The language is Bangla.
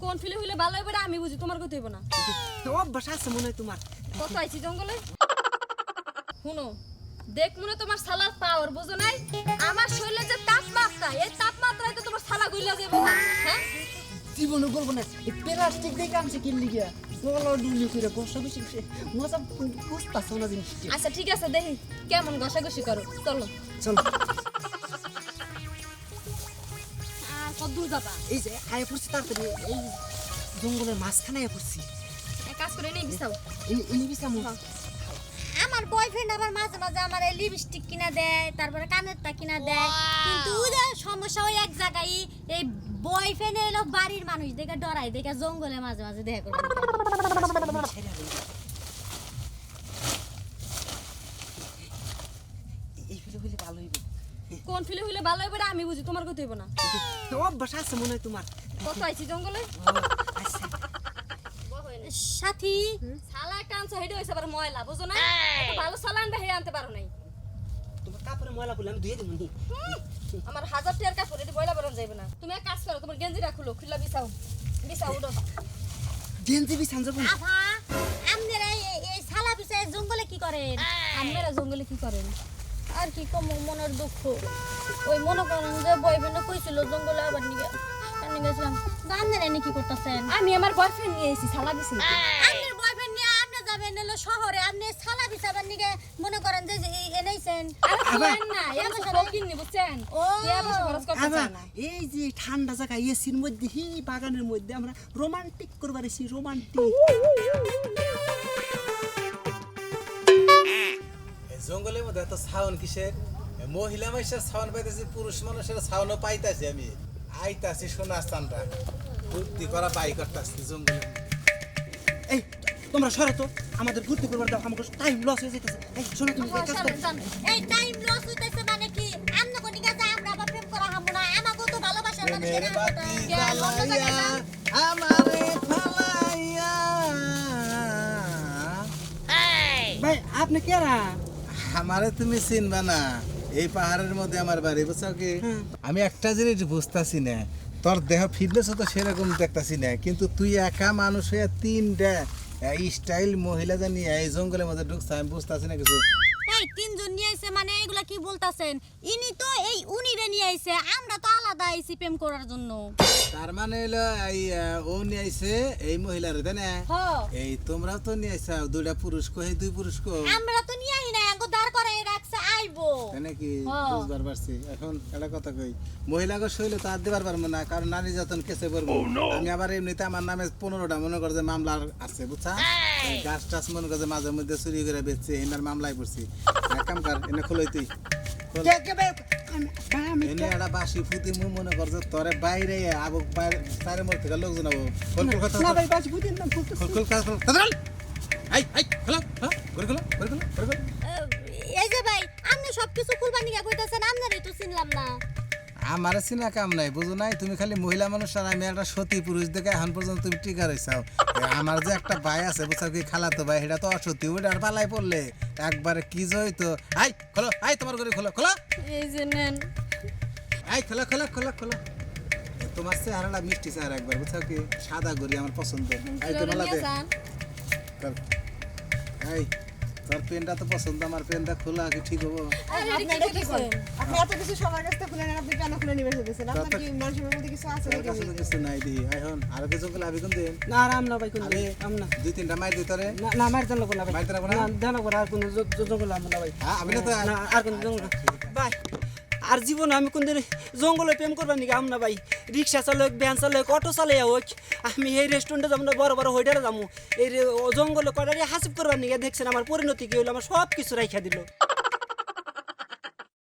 কোন ফিলে হইলে ভালো হইবে আমি বুঝি তোমার কথা হইব না। অভ্যাস আছে মনে হয় তোমার। কত আইছি জঙ্গলে? শুনো দেখ মনে তোমার সালার পাওয়ার বুঝো নাই? আমার শরীরে যে তাপমাত্রা এই তাপমাত্রায় তো তোমার সালা গইলা যাবে হ্যাঁ? জীবনে করব না এই প্লাস্টিক দিয়ে কামছে কিনলি গিয়া গলা ডুলি করে মজা বুঝতেছে না জিনিসটি আচ্ছা ঠিক আছে দেখি কেমন ঘষাঘষি করো চলো। চলো। কত দূর যাবা। এই যে আয় পড়ছি তাড়াতাড়ি। এই জঙ্গলের মাঝখানে আয় পড়ছি। কাজ করে নেই বিছাও। ইনি ইনি বিসামু আমার বয়ফ্রেন্ড আবার মাঝে মাঝে আমার লিপস্টিক কিনা দেয় তারপরে কানেরটা কিনা দেয়। কিন্তু সমস্যা ওই এক জায়গায় এই বয়ফ্রেন্ড এলো বাড়ির মানুষ দেখে ডরাই দেখে জঙ্গলে মাঝে মাঝে দেখা হইলে ভালো হইবে। কোন ফিলে হইলে ভালো হইবে না আমি বুঝি তোমার কথা হইব না। অভ্যাস আছে মনে হয় তোমার। কত আইছি জঙ্গলে? আচ্ছা। সাথী সালা একটা আনছো হেডে হইছে আবার ময়লা বুঝো না? এত ভালো সালা আনবে হে আনতে পারো নাই। তোমার কাপড়ে ময়লা করলে আমি ধুয়ে দেবো নি। আমার হাজার টিয়ার কাপড় এটি বয়লা বেরোন যাইবে না। তুমি এক কাজ করো তোমার গেঞ্জিটা খুলো খুললা বিছাও। বিছাও উঠো। গেঞ্জি বিছান যাব না। আভা আপনারা এই- সালা বিষয়ে জঙ্গলে কি করেন? আপনারা জঙ্গলে কি করেন? আর কি কম মনের দুঃখ ওই মনে করেন যে বয়ফ্রেন্ড কইছিল জঙ্গলে আবার নিয়ে গেছিলাম এনে কি করতেছেন আমি আমার বয়ফ্রেন্ড নিয়ে এসেছি সালা দিছি আপনার বয়ফ্রেন্ড নিয়ে আপনি যাবেন এলো শহরে আপনি সালা বিছাবেন নিকে মনে করেন যে যে এই- এনেইছেন আরে শুনেন এই আমার শৌখিন নি বুঝছেন ও। টিয়া পয়সা খরচ করতে আবার চায় না এই যে ঠান্ডা জায়গা এসির মধ্যে হি বাগানের মধ্যে আমরা রোমান্টিক করবার এসি রোমান্টিক জঙ্গলের মধ্যে এত সাউন্ড কিসের? মহিলা মানুষের সাউন্ড পাইতেছি পুরুষ মানুষের সাউন্ডও পাইতাছি আমি। আইতাছি সোনা স্থানটা ফুর্তি করা বাই করতেছি জঙ্গলের এই তোমরা সরো তো। আমাদের ঘুরতে করবার দাও আমাকে টাইম লস হয়ে যেতেছে এই শোনো তুমি কাজ করো। এই টাইম লস হইতেছে মানে কি? আমনে কোনি কাছে আমরা আবার প্রেম করা হামু না। তো ভালোবাসার? আমারে ফালাইয়া। ভাই আপনি কেরা? আমারে তুমি চিনবা না। এই পাহাড়ের মধ্যে আমার বাড়ি বুঝছ কি? আমি একটা জিনিস বুঝতাছি না। তোর দেহ ফিটনেস তো সেরকম দেখতাছি না কিন্তু তুই একা মানুষ হয়ে তিনটা স্টাইল মহিলা জানি এই জঙ্গলের মধ্যে ঢুকছে আমি বুঝতাছি না কিছু। এই তিনজন নিয়ে আইছে মানে এগুলা কি বলতাছেন? ইনি তো এই উনিরে নিয়ে আইছে আমরা তো আলাদা আইছি প্রেম করার জন্য। তার মানে হলো এই ও নিয়ে আইছে এই মহিলার তাই না? এই তোমরাও তো নিয়ে আইছা দুইটা পুরুষ কো এই দুই পুরুষ কো। আমরা তো নিয়ে আই না আঙ্গো দাঁড় করে রাখছে আইবো তাই নাকি হ্যাঁ। বুঝবার পারছি এখন একটা কথা কই মহিলাকে শৈলে তো আর দিবার পারব না কারণ নারী যতন কেসে পড়ব আমি আবার এমনিতে আমার নামে পনেরোটা মনে কর যে মামলা আছে বুঝছা গাছ টাছ মনে কর মাঝে মধ্যে চুরি করে বেচছে এনার মামলায় পড়ছি এক কাম কর এনে খোলাই তুই খোল। এনে একটা বাসি ফুটি মু মনে কর যে তোরে বাইরে আবো বাইরে তারে মোর থেকে লোকজন আবো খোল খোল কথা না ভাই বাস বুঝেন না ফুটে খোল খোল কাজ খোল তাড়াতাড়ি আই আই খোলো হ্যাঁ করে খোলো করে খোলো করে খোলো আহ, এই যে ভাই আপনি সবকিছু খুলবা নিয়ে কইতাছেন আপনারই তো চিনলাম না। আমার চিনা কাম নাই বুঝো নাই? তুমি খালি মহিলা মানুষ আর আমি একটা সতী পুরুষ দেখে এখন পর্যন্ত তুমি টিকা রয়েছাও আমার যে একটা ভাই আছে বুঝছ কি? খালাতো ভাই সেটা তো অসতী ওইটা আর পালাই পড়লে। একবারে কি জয়তো আই খোলো আই তোমার করে খোলো খোলো। এই যে নেন। আই খোলো খোলো খোলো খোলো। তোমার চেহারাটা মিষ্টি চেহারা একবার বুঝছ কি? সাদা গড়ি আমার পছন্দ আই তো চল। এই তোর পেনটা তো পছন্দ আমার পেনটা খোলা কি ঠিক হব। আরে আপনি এটা এটা কি করেন আপনি এত কিছু সবার কাছ খুলে নেন আপনি কেন খুলে নিবে সেদিন? আপনার কি মানুষের মধ্যে কিছু আছে নাকি? কাছে তো কিছু নাই দি। এখন আর কিছু গেলে আবি কোন দিন না আর আমনা ভাই কোন আরে আমনা দুই তিনটা মাই দিই তোরে। না মার ভাই। দেন আর কোন জঙ্গল আমনা ভাই। হ্যাঁ আমি না তো আর কোন জঙ্গল ভাই আর জীবনে আমি কোনদিন জঙ্গলে প্রেম করবার নাকি আমনা ভাই। রিক্সা চালক ভ্যান চালক অটো চালাই হোক, আমি এই রেস্টুরেন্টে যাব না, বড় বড় হোটেলে যাব। এই জঙ্গলে কটারি হাসিব করবার নাকি, দেখছেন আমার পরিণতি কি হলো আমার সব কিছু রাইখা দিল।